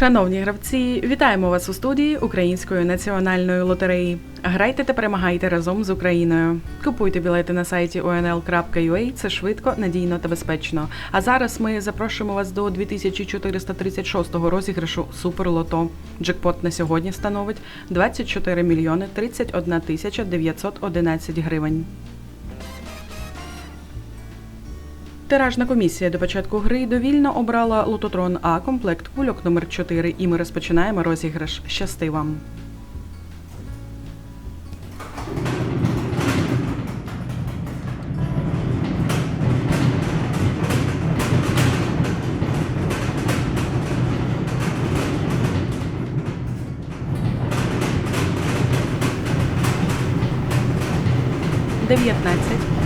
Шановні гравці, вітаємо вас у студії Української національної лотереї. Грайте та перемагайте разом з Україною. Купуйте білети на сайті onl.ua, Це швидко, надійно та безпечно. А зараз ми запрошуємо вас до 2436 розіграшу Суперлото. Джекпот на сьогодні становить 24 мільйони 31 тисяча 911 гривень. Тиражна комісія до початку гри довільно обрала лототрон А комплект кульок номер 4 і ми розпочинаємо розіграш. Щасти вам! Дев'ятнадцять.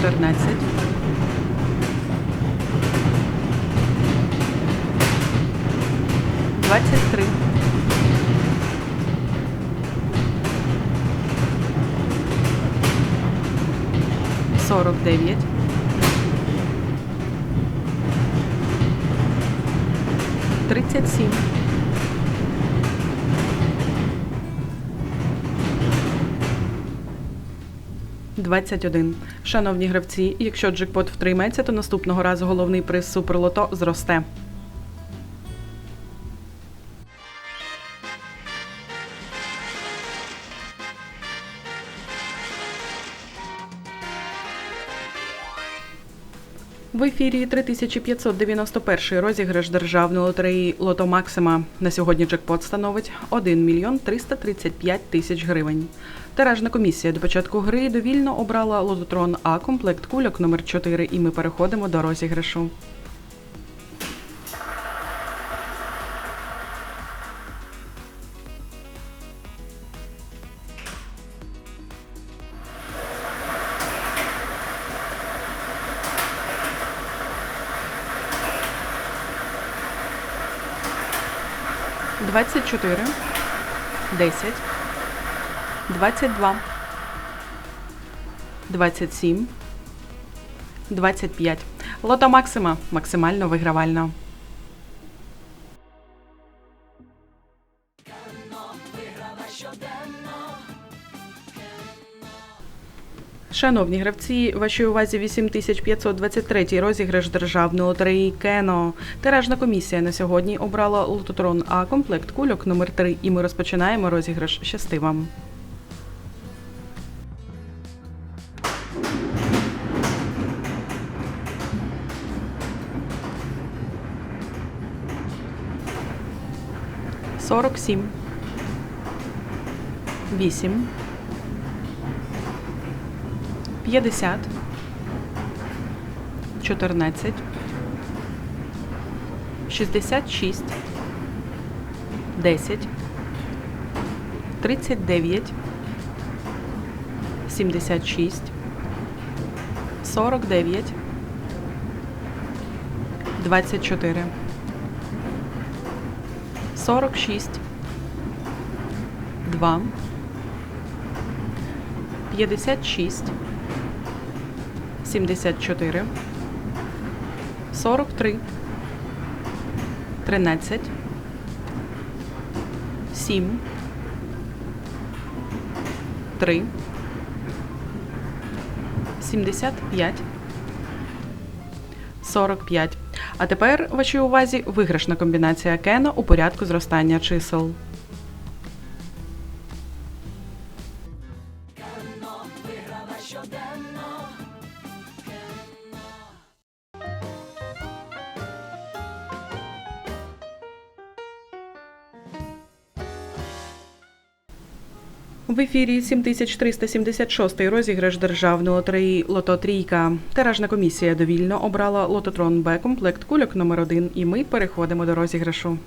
Чотирнадцять. Двадцять три. Сорок дев'ять. Тридцять сім. Двадцять один. Шановні гравці, якщо джекпот втримається, то наступного разу головний приз Суперлото зросте. В ефірі 3591 розіграш державної лотереї Лото Максима. На сьогодні джекпот становить 1 мільйон 335 тисяч гривень. Тиражна комісія до початку гри довільно обрала лототрон А комплект кульок номер 4 і ми переходимо до розіграшу. Двадцять чотири, десять, двадцять два, двадцять сім, двадцять п'ять. Лото Максима. Максимально вигравально. Шановні гравці, вашій увазі 8523 розіграш державної лотереї Кено. Тиражна комісія на сьогодні обрала лототрон А комплект кульок номер 3 і ми розпочинаємо розіграш. Щасти вам! Сорок сім. Вісім. 50, 14, 66, 10, 39, 76, 49, 24, 46, 2, 56, 74, 43, 13, 7, 3, 75, 45. А тепер вашій увазі виграшна комбінація Кено у порядку зростання чисел. В ефірі 7376 розіграш державної лотереї Лото Трійка. Тиражна комісія довільно обрала лототрон Б комплект кульок номер 1 і ми переходимо до розіграшу.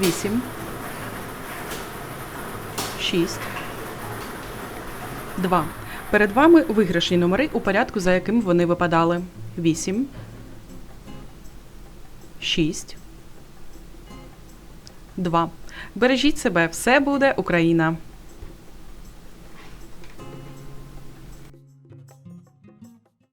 Вісім. Шість. Два. Перед вами виграшні номери у порядку, за яким вони випадали. Вісім. 6, 2. Бережіть себе, все буде Україна.